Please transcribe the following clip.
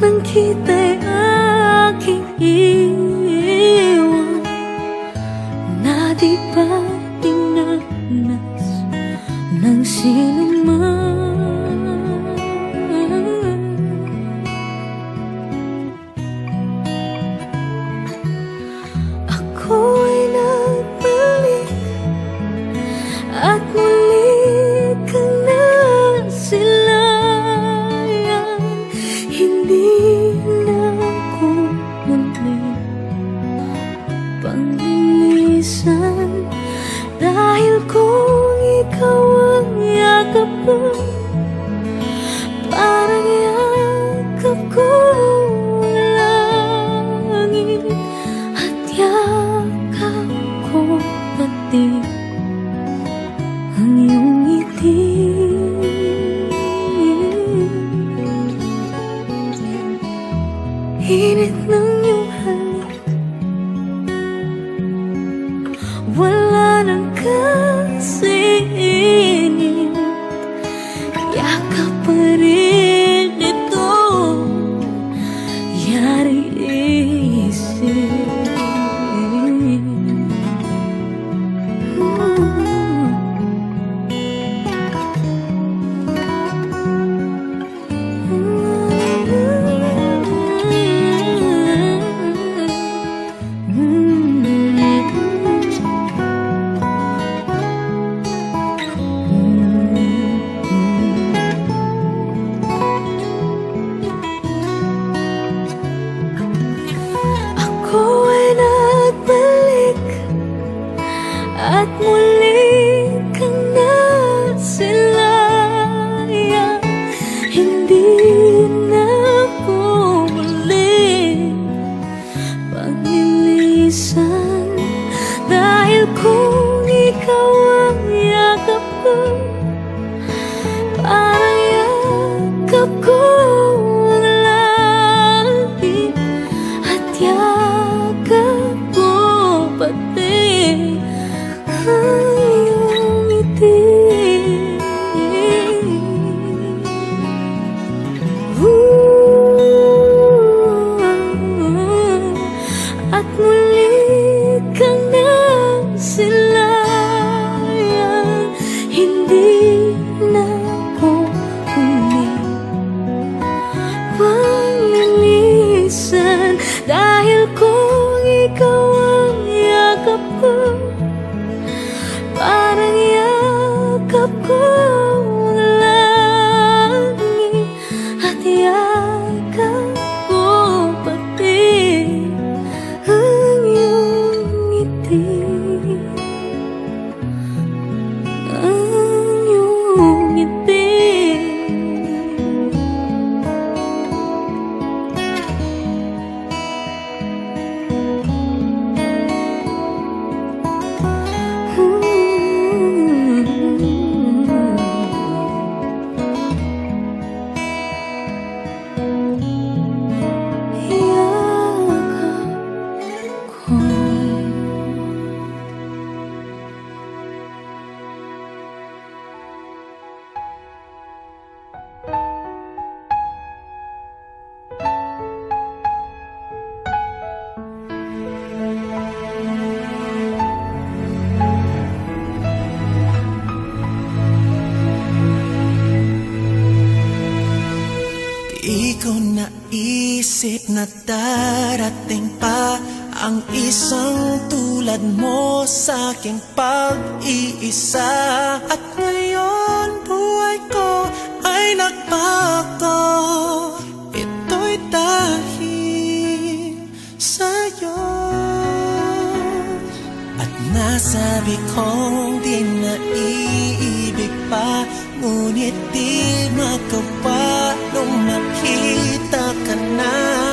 Nang kita'y aking iwan Na di pa tinanas ng sila 生 be. na darating pa ang isang tulad mo sa aking pag-iisa. At ngayon buhay ko ay nagbago. Ito'y dahil sa'yo. At nasabi kong di naiibig pa Ngunit di magawa nung nakita ka na.